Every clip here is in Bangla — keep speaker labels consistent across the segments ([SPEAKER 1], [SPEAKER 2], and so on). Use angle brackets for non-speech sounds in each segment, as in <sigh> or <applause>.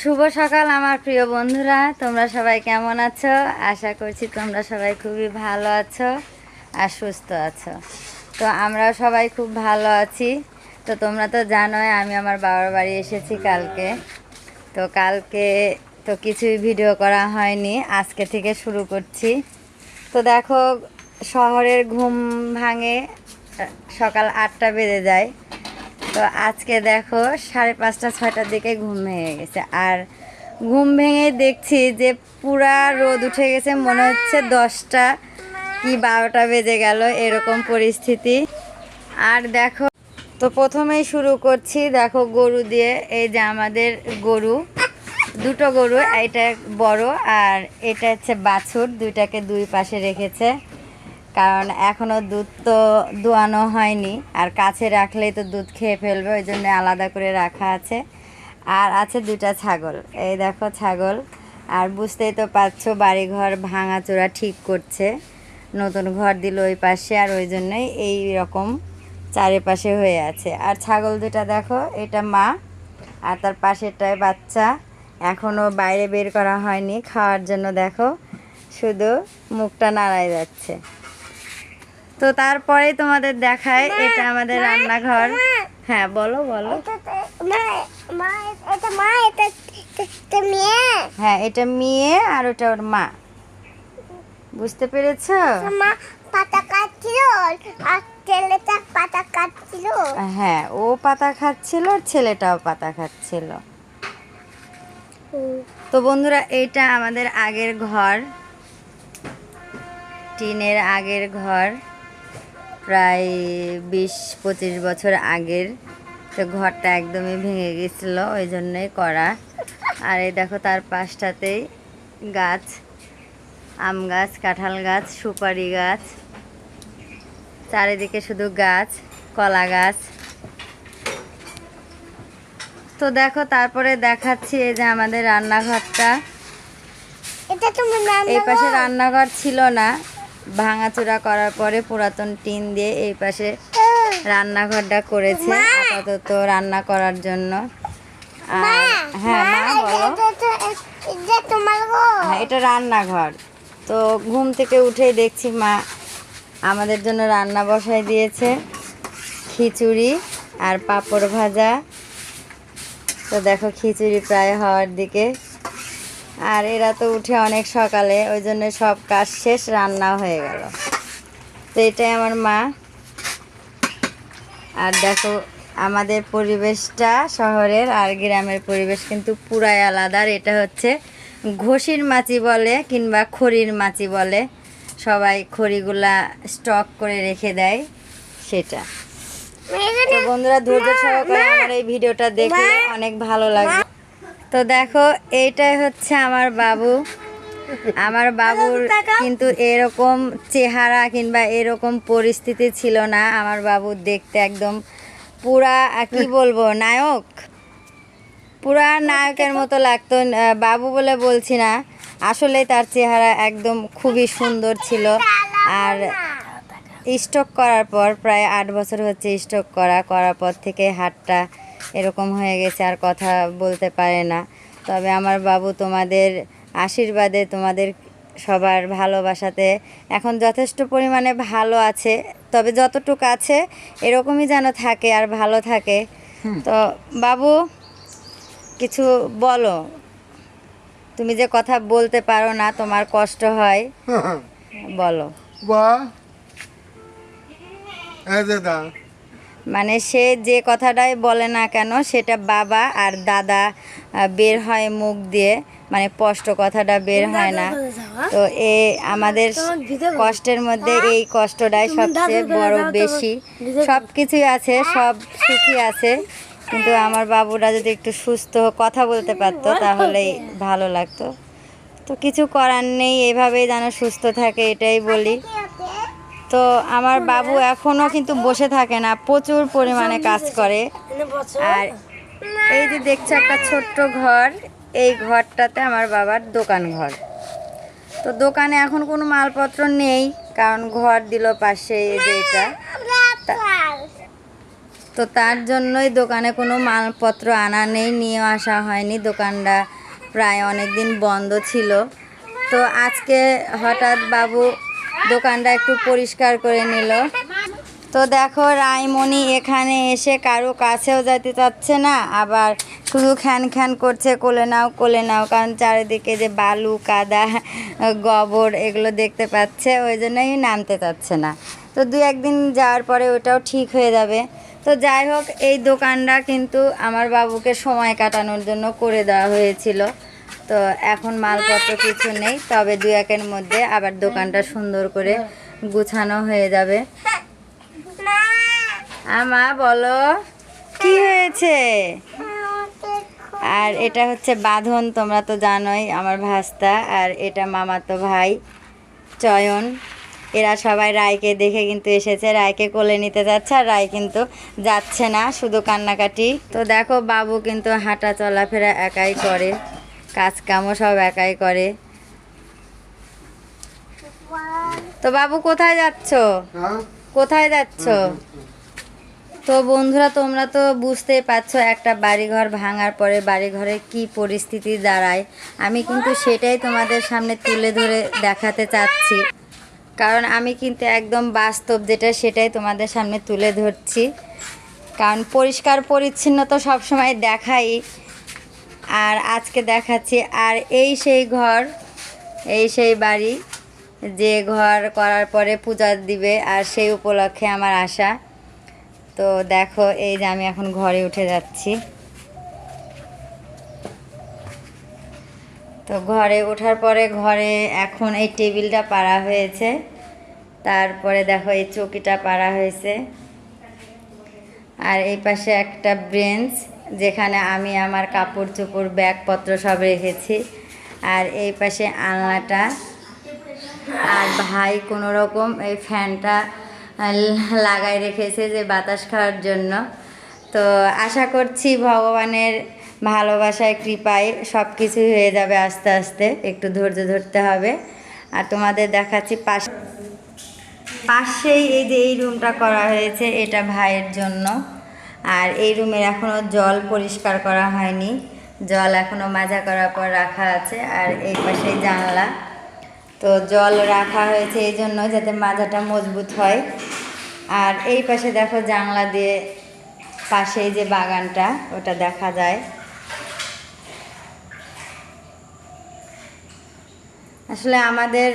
[SPEAKER 1] শুভ সকাল, আমার প্রিয় বন্ধুরা। তোমরা সবাই কেমন আছো? আশা করছি তোমরা সবাই খুবই ভালো আছো আর সুস্থ আছো। তো আমরাও সবাই খুব ভালো আছি। তো তোমরা তো জানোই, আমি আমার বাবার বাড়ি এসেছি কালকে। তো কালকে তো কিছুই ভিডিও করা হয়নি, আজকে থেকে শুরু করছি। তো দেখো, শহরের ঘুম ভাঙে, সকাল আটটা বেজে যায়। তো আজকে দেখো সাড়ে পাঁচটা, ছয়টার দিকে ঘুম ভেঙে গেছে। আর ঘুম ভেঙে দেখছি যে পুরা রোদ উঠে গেছে, মনে হচ্ছে দশটা কি বারোটা বেজে গেল, এরকম পরিস্থিতি। আর দেখো, তো প্রথমেই শুরু করছি, দেখো গরু দিয়ে, এই যে আমাদের গরু, দুটো গরু এটা বড় আর এটা হচ্ছে বাছুর, দুইটাকে দুই পাশে রেখেছে। কারণ এখনও দুধ তো দোয়ানো হয়নি। আর কাছে রাখলেই তো দুধ খেয়ে ফেলবে, ওই জন্য আলাদা করে রাখা আছে। আর আছে দুটা ছাগল, এই দেখো ছাগল। আর বুঝতেই তো পারছ, বাড়িঘর ভাঙাচোরা ঠিক করছে। নতুন ঘর দিল ওই পাশে, আর ওই জন্যই এই রকম চারিপাশে হয়ে আছে। আর ছাগল দুটা দেখো, এটা মা, আর তার পাশেরটায় বাচ্চা। এখনও বাইরে বের করা হয়নি, খাওয়ার জন্য দেখো। শুধু মুখটা নাড়াই যাচ্ছে। তো তারপরে তোমাদের দেখায় এটা আমাদের রান্নাঘর। হ্যাঁ বলো বলো।
[SPEAKER 2] এটা এটা এটা
[SPEAKER 1] হ্যাঁ এটা মেয়ে আর ওটা ওর মা। বুঝতে পেরেছ?
[SPEAKER 2] মা পাতা কাটছিল আর ছেলেটা পাতা কাটছিল।
[SPEAKER 1] হ্যাঁ ও পাতা খাচ্ছিল আর ছেলেটাও পাতা খাচ্ছিল। তো বন্ধুরা এইটা আমাদের আগের ঘর। টিনের আগের ঘর। প্রায় বিশ পঁচিশ বছর আগের। তো ঘরটা একদমই ভেঙে গেছিল ওই জন্যই করা। আর এই দেখো তার পাশটাতেই গাছ আম গাছ কাঁঠাল গাছ সুপারি গাছ। চারিদিকে শুধু গাছ কলা গাছ। তো দেখো তারপরে দেখাচ্ছি এই যে আমাদের রান্নাঘরটা। এই পাশে রান্নাঘর ছিল না ভাঙাচোরা করার পরে পুরাতন টিন দিয়ে এই পাশে রান্নাঘরটা করেছে আপাতত রান্না করার জন্য। আর হ্যাঁ মা বলো।
[SPEAKER 2] এটা
[SPEAKER 1] হ্যাঁ এটা রান্নাঘর। তো ঘুম থেকে উঠেই দেখছি মা আমাদের জন্য রান্না বসাই দিয়েছে। খিচুড়ি আর পাঁপড় ভাজা। তো দেখো খিচুড়ি প্রায় হওয়ার দিকে। আর এরা তো উঠে অনেক সকালে ওই জন্য সব কাজ শেষ রান্না হয়ে গেল। তো এটাই আমার মা। আর দেখো আমাদের পরিবেশটা শহরের আর গ্রামের পরিবেশ কিন্তু পুরাই আলাদা। আর এটা হচ্ছে ঘষির মাছি বলে কিংবা খড়ির মাছি বলে। সবাই খড়িগুলা স্টক করে রেখে দেয় সেটা। তো বন্ধুরা ধৈর্য সহকারে আমার এই ভিডিওটা দেখলে অনেক ভালো লাগবে। তো দেখো এইটাই হচ্ছে আমার বাবু। আমার বাবুর কিন্তু এরকম চেহারা কিংবা এরকম পরিস্থিতি ছিল না। আমার বাবু দেখতে একদম পুরা কি বলব নায়ক। পুরা নায়কের মতো লাগতো বাবু বলে বলছি না। আসলে তার চেহারা একদম খুবই সুন্দর ছিল। আর স্ট্রোক করার পর প্রায় আট বছর হচ্ছে স্ট্রোক করা করার পর থেকে হাতটা এরকম হয়ে গেছে আর কথা বলতে পারে না। তবে আমার বাবু তোমাদের আশীর্বাদে তোমাদের সবার ভালোবাসাতে এখন যথেষ্ট পরিমাণে ভালো আছে। তবে যতটুকু আছে এরকমই যেন থাকে আর ভালো থাকে। তো বাবু কিছু বলো। তুমি যে কথা বলতে পারো না তোমার কষ্ট হয়। <laughs> বলো।
[SPEAKER 3] দা
[SPEAKER 1] মানে সে যে কথাটাই বলে না কেন সেটা বাবা আর দাদা বের হয় মুখ দিয়ে মানে স্পষ্ট কথাটা বের হয় না। তো এ আমাদের কষ্টের মধ্যে এই কষ্টটাই সবচেয়ে বড় বেশি। সব কিছুই আছে সব সুখী আছে। কিন্তু আমার বাবুরা যদি একটু সুস্থ কথা বলতে পারতো তাহলেই ভালো লাগতো। তো কিছু করার নেই এভাবেই যেন সুস্থ থাকে এটাই বলি। তো আমার বাবু এখনও কিন্তু বসে থাকে না, প্রচুর পরিমাণে কাজ করে। আর এই যে দেখছ একটা ছোট্ট ঘর, এই ঘরটাতে আমার বাবার দোকান ঘর। তো দোকানে এখন কোনো মালপত্র নেই, কারণ ঘর দিল পাশে এই যে এটা। তো তার জন্যই দোকানে কোনো মালপত্র আনা নেই নিয়ে আসা হয়নি। দোকানটা প্রায় অনেক দিন বন্ধ ছিল। তো আজকে হঠাৎ বাবু দোকানটা একটু পরিষ্কার করে নিল। তো দেখো, রাইমণি এখানে এসে কারও কাছেও যেতে চাচ্ছে না, আবার শুধু খ্যান খ্যান করছে, কোলে নাও কোলে নাও, কারণ চারিদিকে যে বালু, কাদা, গোবর, এগুলো দেখতে পাচ্ছে, ওই জন্যই নামতে চাচ্ছে না। তো দু একদিন যাওয়ার পরে ওটাও ঠিক হয়ে যাবে। তো যাই হোক, এই দোকানটা কিন্তু আমার বাবুকে সময় কাটানোর জন্য করে দেওয়া হয়েছিল। তো এখন মালপত্র কিছু নেই, তবে দু একের মধ্যে আবার দোকানটা সুন্দর করে গুছানো হয়ে যাবে। আমা বলো, কি হয়েছে? আর এটা হচ্ছে বাঁধন, তোমরা তো জানোই আমার ভাস্তা, আর এটা মামাতো ভাই, চয়ন। এরা সবাই রায়কে দেখে কিন্তু এসেছে, রায়কে কোলে নিতে যাচ্ছে, আর রায় কিন্তু যাচ্ছে না, শুধু কান্নাকাটি। তো দেখো, বাবু কিন্তু হাঁটা চলাফেরা একাই করে। কাজ কামও সব একাই করে। তো বাবু কোথায় যাচ্ছ? কোথায় যাচ্ছ। তো বন্ধুরা তোমরা তো বুঝতেই পারছ একটা বাড়িঘর ভাঙার পরে বাড়িঘরে কি পরিস্থিতি দাঁড়ায়। আমি কিন্তু সেটাই তোমাদের সামনে তুলে ধরে দেখাতে চাচ্ছি। কারণ আমি কিন্তু একদম বাস্তব যেটা সেটাই তোমাদের সামনে তুলে ধরছি। কারণ পরিষ্কার পরিচ্ছন্ন তো সবসময় দেখাই। আর আজকে দেখাচ্ছি, আর এই সেই ঘর, এই সেই বাড়ি, যে ঘর করার পরে পূজা দিবে আর সেই উপলক্ষে আমার আশা। তো দেখো, এই যে আমি এখন ঘরে উঠে যাচ্ছি। তো ঘরে ওঠার পরে ঘরে এখন এই টেবিলটা পাড়া হয়েছে। তারপরে দেখো, এই চৌকিটা পাড়া হয়েছে। আর এই পাশে একটা ব্রেঞ্চ। যেখানে আমি আমার কাপড় চোপড় ব্যাগপত্র সব রেখেছি। আর এই পাশে আলনাটা। আর ভাই কোনো রকম এই ফ্যানটা লাগাই রেখেছে যে বাতাস খাওয়ার জন্য। তো আশা করছি ভগবানের ভালোবাসায়, কৃপায় সব কিছু হয়ে যাবে আস্তে আস্তে। একটু ধৈর্য ধরতে হবে। আর তোমাদের দেখাচ্ছি পাশ, পাশেই এই যে এই রুমটা করা হয়েছে, এটা ভাইয়ের জন্য। আর এই রুমের এখনও জল পরিষ্কার করা হয়নি। জল এখনও মাজা করার পর রাখা আছে আর এই পাশে জানলা। তো জল রাখা হয়েছে এই জন্য যাতে মাজাটা মজবুত হয়। আর এই পাশে দেখো জানলা দিয়ে পাশেই যে বাগানটা, ওটা দেখা যায়। আসলে আমাদের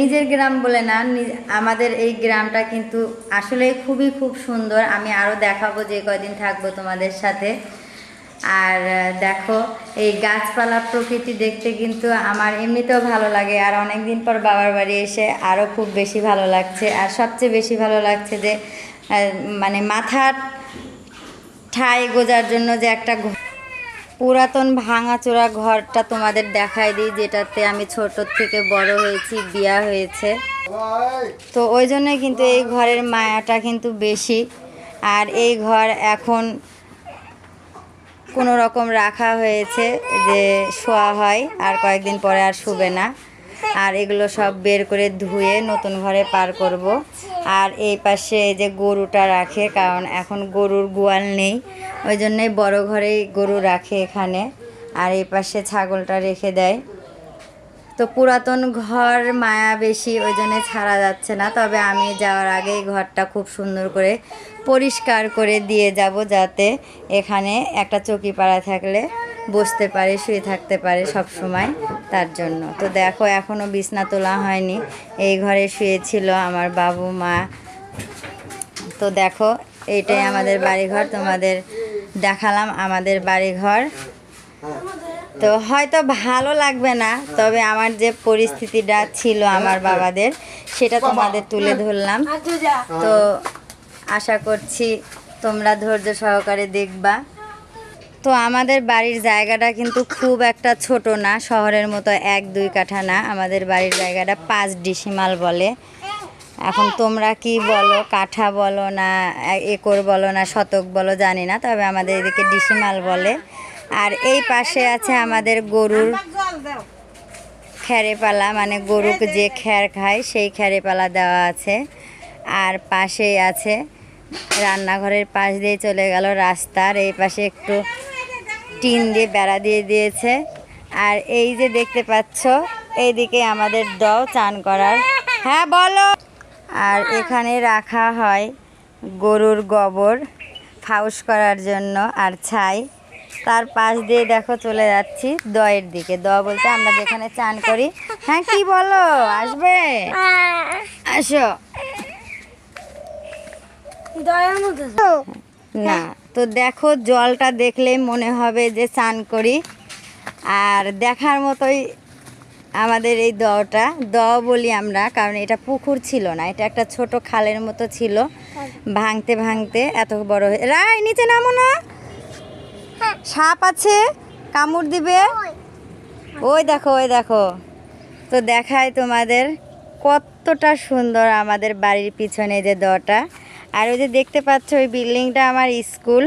[SPEAKER 1] নিজের গ্রাম বলে না আমাদের এই গ্রামটা কিন্তু আসলে খুবই খুব সুন্দর। আমি আরও দেখাবো যে কয়দিন থাকব তোমাদের সাথে। আর দেখো, এই গাছপালা প্রকৃতি দেখতে কিন্তু আমার এমনিতেও ভালো লাগে। আর অনেক দিন পর বাবার বাড়ি এসে আরও খুব বেশি ভালো লাগছে। আর সবচেয়ে বেশি ভালো লাগছে যে মানে মাথার ঠাই গোজার জন্য যে একটা পুরাতন ভাঙাচোরা ঘরটা তোমাদের দেখাই দিই, যেটাতে আমি ছোট থেকে বড় হয়েছি, বিয়া হয়েছে। তো ওই জন্যই কিন্তু এই ঘরের মায়াটা কিন্তু বেশি। আর এই ঘর এখন কোনো রকম রাখা হয়েছে যে শোয়া হয়, আর কয়েকদিন পরে আর শুবে না। আর এগুলো সব বের করে ধুয়ে নতুন ঘরে পার করব। আর এই পাশে এই যে গরুটা রাখে, কারণ এখন গরুর গোয়াল নেই। ওই জন্যই বড় ঘরেই গরু রাখে এখানে। আর এই পাশে ছাগলটা রেখে দেয়। তো পুরাতন ঘর মায়া বেশি, ওই জন্য ছাড়া যাচ্ছে না। তবে আমি যাওয়ার আগেই ঘরটা খুব সুন্দর করে পরিষ্কার করে দিয়ে যাব, যাতে এখানে একটা চকি পাড়া থাকলে বসতে পারে, শুয়ে থাকতে পারে সব সময় তার জন্য। তো দেখো এখনও বিছনা তোলা হয়নি। এই ঘরে শুয়েছিল আমার বাবু, মা। তো দেখো এইটাই আমাদের বাড়িঘর। তোমাদের দেখালাম আমাদের বাড়িঘর। তো হয়তো ভালো লাগবে না, তবে আমার যে পরিস্থিতিটা ছিল আমার বাবাদের, সেটা তোমাদের তুলে ধরলাম। তো আশা করছি তোমরা ধৈর্য সহকারে দেখবা। তো আমাদের বাড়ির জায়গাটা কিন্তু খুব একটা ছোট না, শহরের মতো এক দুই কাঠা না। আমাদের বাড়ির জায়গাটা পাঁচ ডিসিমাল বলে। এখন তোমরা কি বলো, কাঠা বলো না, একর বলো না, শতক বলো জানি না, তবে আমাদের এদিকে ডিসিমাল বলে। আর এই পাশে আছে আমাদের গরুর খ্যারেপালা মানে গরুকে যে খ্যার খায় সেই খ্যারেপালা দেওয়া আছে। আর পাশেই আছে, রান্নাঘরের পাশ দিয়ে চলে গেল রাস্তার, এই পাশে একটু টিন দিয়ে বেড়া দিয়ে দিয়েছে। আর এই যে দেখতে পাচ্ছ এইদিকে আমাদের দও চান করার। হ্যাঁ বলো। আর এখানে রাখা হয় গরুর গোবর ফাউস করার জন্য আর ছাই। তার পাশ দিয়ে দেখো চলে যাচ্ছি দয়ের দিকে। দ বলতে আমরা যেখানে চান করি। হ্যাঁ কি বলো? আসবে? আসো। না তো দেখো জলটা দেখলেই মনে হবে যে চান করি। আর দেখার মতোই আমাদের এই দটা দ বলি আমরা, কারণ এটা পুকুর ছিল না, এটা একটা ছোট খালের মতো ছিল। ভাঙতে ভাঙতে এত বড় হয়ে রাই নিচে নামো না। সাপ আছে, কামড় দিবে। ওই দেখো ওই দেখো। তো দেখায় তোমাদের কতটা সুন্দর আমাদের বাড়ির পিছনে যে দটা আর ওই যে দেখতে পাচ্ছ ওই বিল্ডিংটা আমার স্কুল।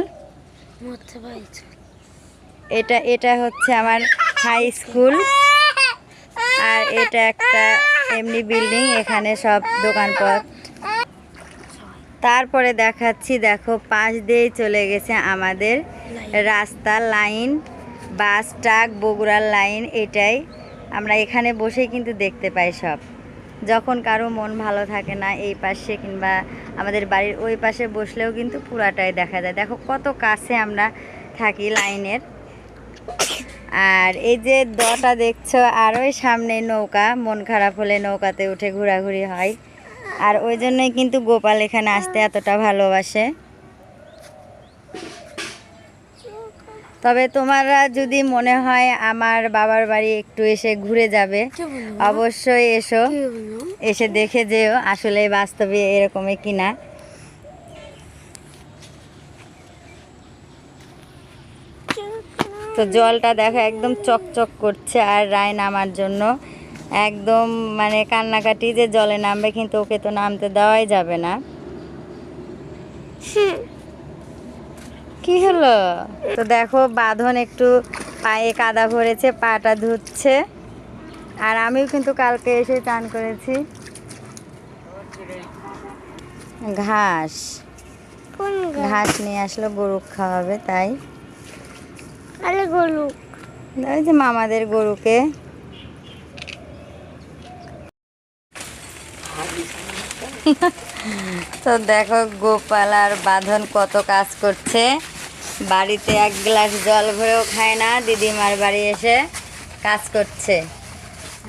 [SPEAKER 1] এটা এটা হচ্ছে আমার হাই স্কুল আর এটা একটা এমনি বিল্ডিং এখানে সব দোকানপত্র। তারপরে দেখাচ্ছি দেখো পাশ দিয়েই চলে গেছে আমাদের রাস্তা লাইন বাস ট্রাক বগুড়ার লাইন এটাই। আমরা এখানে বসেই কিন্তু দেখতে পাই সব। যখন কারও মন ভালো থাকে না এই পাশে কিংবা আমাদের বাড়ির ওই পাশে বসলেও কিন্তু পুরাটাই দেখা যায়। দেখো কত কাছে আমরা থাকি লাইনের। আর এই যে দটা দেখছ আর ওই সামনে নৌকা, মন খারাপ হলে নৌকাতে উঠে ঘোরাঘুরি হয়। আর ওই জন্যই কিন্তু গোপাল এখানে আসতে এতটা ভালোবাসে। তবে তোমারা যদি মনে হয় আমার বাবার বাড়ি একটু এসে ঘুরে যাবে অবশ্যই এসো। এসে দেখে যেও আসলে বাস্তবে এরকমই কিনা। তো জলটা দেখো একদম চকচক করছে আর রায় নামার জন্য। একদম মানে কান্নাকাটি যে জলে নামবে কিন্তু ওকে তো নামতে দেওয়াই যাবে না। কি হলো? তো দেখো বাঁধন একটু পায়ে কাদা ভরেছে পাটা ধুচ্ছে। আর আমিও কিন্তু কালকে এসে চান করেছি। ঘাস। ঘাস? নিয়ে আসলো গরু খাওয়াবে তাই।
[SPEAKER 2] আরে
[SPEAKER 1] ওই যে মামাদের গরুকে। তো দেখো গোপাল আর বাঁধন কত কাজ করছে। বাড়িতে এক গ্লাস জল ভরেও খায় না, দিদিমার বাড়ি এসে কাজ করছে।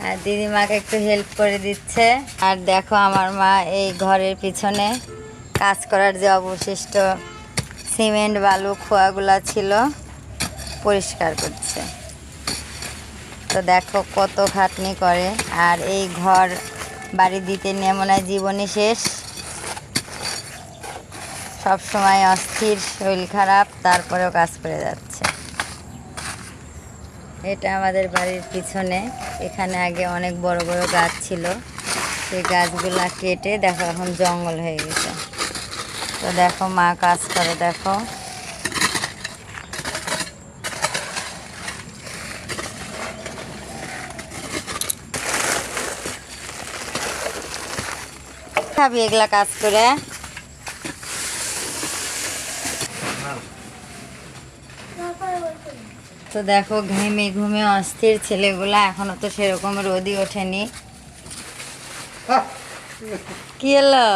[SPEAKER 1] আর দিদিমাকে একটু হেল্প করে দিচ্ছে। আর দেখো আমার মা এই ঘরের পিছনে কাজ করার যে অবশিষ্ট সিমেন্ট, বালু, খোয়াগুলা ছিল, পরিষ্কার করছে। তো দেখো কত খাটনি করে। আর এই ঘর বাড়ি দিতে নিয়ে মনে জীবনই শেষ। সব সময় অস্থির, শরীর খারাপ, তারপরেও কাজ করে যাচ্ছে। এটা আমাদের বাড়ির পিছনে। এখানে আগে অনেক বড় বড় গাছ ছিল। সেই গাছগুলা কেটে দেখো এখন জঙ্গল হয়ে গেছে। তো দেখো, মা কাজ করে, দেখো। খাবি, এগুলা কাজ করে। তো দেখো ঘেমে ঘুমে অস্থির ছেলেগুলা এখনও তো সেরকম রোদি ওঠেনি। কি এলো